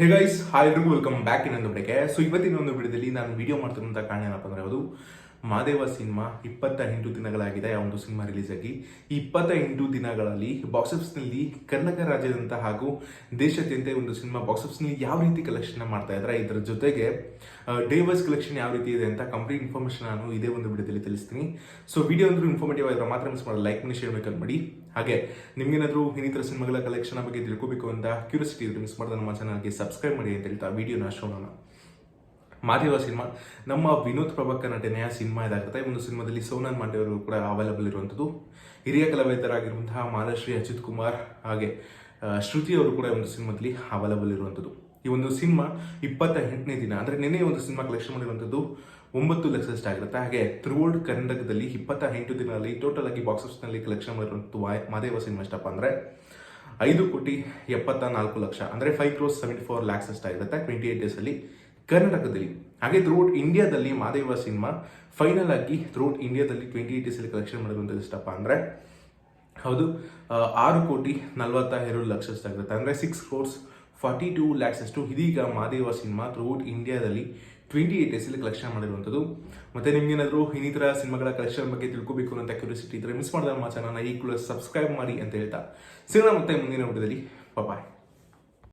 ಹೇ guys hi ಎಲ್ರಿಗೂ welcome back ಇನ್ನೊಂದು ಬಿಡಕ್ಕೆ ಸೊ ಇವತ್ತಿನ ಒಂದು ವಿಡಿಯೋದಲ್ಲಿ ನಾನು ವಿಡಿಯೋ ಮಾಡ್ತಿರುವಂತಹ ಕಾರಣ ಏನಪ್ಪ ಅಂದ್ರೆ ಅದು ಮಾದೇವ ಸಿನಿಮಾ ಇಪ್ಪತ್ತ ಎಂಟು ದಿನಗಳಾಗಿದೆ, ಆ ಒಂದು ಸಿನಿಮಾ ರಿಲೀಸ್ ಆಗಿ ಈ ಇಪ್ಪತ್ತ ಎಂಟು ದಿನಗಳಲ್ಲಿ ಬಾಕ್ಸ್ ಆಫೀಸ್ನಲ್ಲಿ ಕರ್ನಾಟಕ ರಾಜ್ಯದಂತ ಹಾಗೂ ದೇಶಾದ್ಯಂತ ಒಂದು ಸಿನಿಮಾ ಬಾಕ್ಸ್ ಆಫೀಸ್ನಲ್ಲಿ ಯಾವ ರೀತಿ ಕಲೆಕ್ಷನ್ ಮಾಡ್ತಾ ಇದ್ದಾರೆ, ಇದರ ಜೊತೆಗೆ ಡೇ ವೈಸ್ ಕಲೆಕ್ಷನ್ ಯಾವ ರೀತಿ ಇದೆ ಅಂತ ಕಂಪ್ಲೀಟ್ ಇನ್ಫಾರ್ಮೇಷನ್ ನಾನು ಇದೇ ಒಂದು ವಿಡಿಯೋದಲ್ಲಿ ತಿಳಿಸ್ತೀನಿ. ಸೊ ವಿಡಿಯೋ ಅಂದ್ರೆ ಇನ್ಫಾರ್ಮೇಟಿವ್ ಆಗಿದ್ರೆ ಮಾತ್ರ ಮಿಸ್ ಮಾಡಿ ಲೈಕ್ ಮಾಡಿ ಶೇರ್ ಮೇಕಲ್ ಮಾಡಿ. ಹಾಗೆ, ನಿಮ್ಗೇನಾದ್ರೂ ಇನ್ನಿತರ ಸಿನಿಮಾಗಳ ಕಲೆಕ್ಷನ್ ಬಗ್ಗೆ ತಿಳ್ಕೊಬೇಕು ಅಂತ ಕ್ಯೂರಿಯಾಸಿಟಿ ಇದ್ರೆ ಮಿಸ್ ಮಾಡಿದ್ರೆ ನಮ್ಮ ಚಾನಲ್ಗೆ ಸಬ್ಸ್ಕ್ರೈಬ್ ಮಾಡಿ ಅಂತ ಹೇಳ್ತಾ ವಿಡಿಯೋನ ಶೋಣ ಮಾದೇವ ಸಿನಿಮಾ. ನಮ್ಮ ವಿನೋದ್ ಪ್ರಭಾಕರ್ ನಟನೆಯ ಸಿನಿಮಾ ಇದಾಗುತ್ತೆ ಈ ಒಂದು ಸಿನಿಮಾದಲ್ಲಿ ಸೋನಾನ್ ಮಾಂಡೆಯವರು ಕೂಡ ಅವೈಲಬಲ್ ಇರುವಂಥದ್ದು. ಹಿರಿಯ ಕಲಾವಿದರಾಗಿರುವಂತಹ ಮಾಲಶ್ರೀ ಅಜಿತ್ ಕುಮಾರ್ ಹಾಗೆ ಶ್ರುತಿ ಅವರು ಕೂಡ ಈ ಒಂದು ಸಿನಿಮಾದಲ್ಲಿ ಅವೈಲಬಲ್ ಇರುವಂಥದ್ದು. ಈ ಒಂದು ಸಿನಿಮಾ ಇಪ್ಪತ್ತ ಎಂಟನೇ ದಿನ, ಅಂದರೆ ನಿನ್ನೆ ಒಂದು ಸಿನಿಮಾ ಕಲೆಕ್ಷನ್ ಮಾಡಿರುವಂಥದ್ದು ಒಂಬತ್ತು ಲಕ್ಷದಷ್ಟು ಆಗಿರುತ್ತೆ. ಹಾಗೆ ತ್ರಿವೋಲ್ಡ್ ಕರ್ನಾಟಕದಲ್ಲಿ ಇಪ್ಪತ್ತ ಎಂಟು ದಿನದಲ್ಲಿ ಟೋಟಲ್ ಆಗಿ ಬಾಕ್ಸ್ ಆಫೀಸ್ನಲ್ಲಿ ಕಲೆಕ್ಷನ್ ಮಾಡಿರುವಂಥದ್ದು ಮಾದೇವ ಸಿನಿಮಾ ಎಷ್ಟಪ್ಪ ಅಂದರೆ ಐದು ಕೋಟಿ ಎಪ್ಪತ್ತ ನಾಲ್ಕು ಲಕ್ಷ, ಅಂದರೆ five crores seventy four lakhs ಅಷ್ಟಾಗಿರುತ್ತೆ twenty eight ಡೇಸಲ್ಲಿ ಕರ್ನಾಟಕದಲ್ಲಿ, ಹಾಗೆ ಥ್ರೂಟ್ ಇಂಡಿಯಾದಲ್ಲಿ ಮಾದೇವ ಸಿನಿಮಾ ಫೈನಲ್ ಆಗಿ ಥ್ರೂಟ್ ಇಂಡಿಯಾದಲ್ಲಿ ಟ್ವೆಂಟಿ ಏಟ್ ಸಲ ಕಲೆಕ್ಷನ್ ಮಾಡಿದಂಥ ಎಷ್ಟಪ್ಪ ಅಂದರೆ, ಹೌದು ಆರು ಕೋಟಿ ನಲವತ್ತ ಎರಡು ಲಕ್ಷಷ್ಟಾಗಿರುತ್ತೆ ಅಂದರೆ six crores forty two lakhs ಅಷ್ಟು ಇದೀಗ ಮಾದೇವ ಸಿನಿಮಾ ಥ್ರೂಟ್ ಇಂಡಿಯಾದಲ್ಲಿ ಟ್ವೆಂಟಿ ಏಟ್ ಡೇಸಲ್ಲಿ ಕಲೆಕ್ಷನ್ ಮಾಡಿರುವಂಥದ್ದು. ಮತ್ತೆ ನಿಮ್ಗೇನಾದರೂ ಇನ್ನಿತರ ಸಿನಿಮಾಗಳ ಕಲೆಕ್ಷನ್ ಬಗ್ಗೆ ತಿಳ್ಕೊಬೇಕು ಅಂತ ಕ್ಯೂರಿಯಾಸಿಟಿ ಇದ್ರೆ ಮಿಸ್ ಮಾಡಿದ ನಮ್ಮ ಚಾನಲ್ನ ಈ ಕೂಡ ಸಬ್ಸ್ಕ್ರೈಬ್ ಮಾಡಿ ಅಂತ ಹೇಳ್ತಾ. ಸಿಗೋಣ ಮತ್ತೆ ಮುಂದಿನ ವಿಡಿಯೋದಲ್ಲಿ. ಬಾಯ್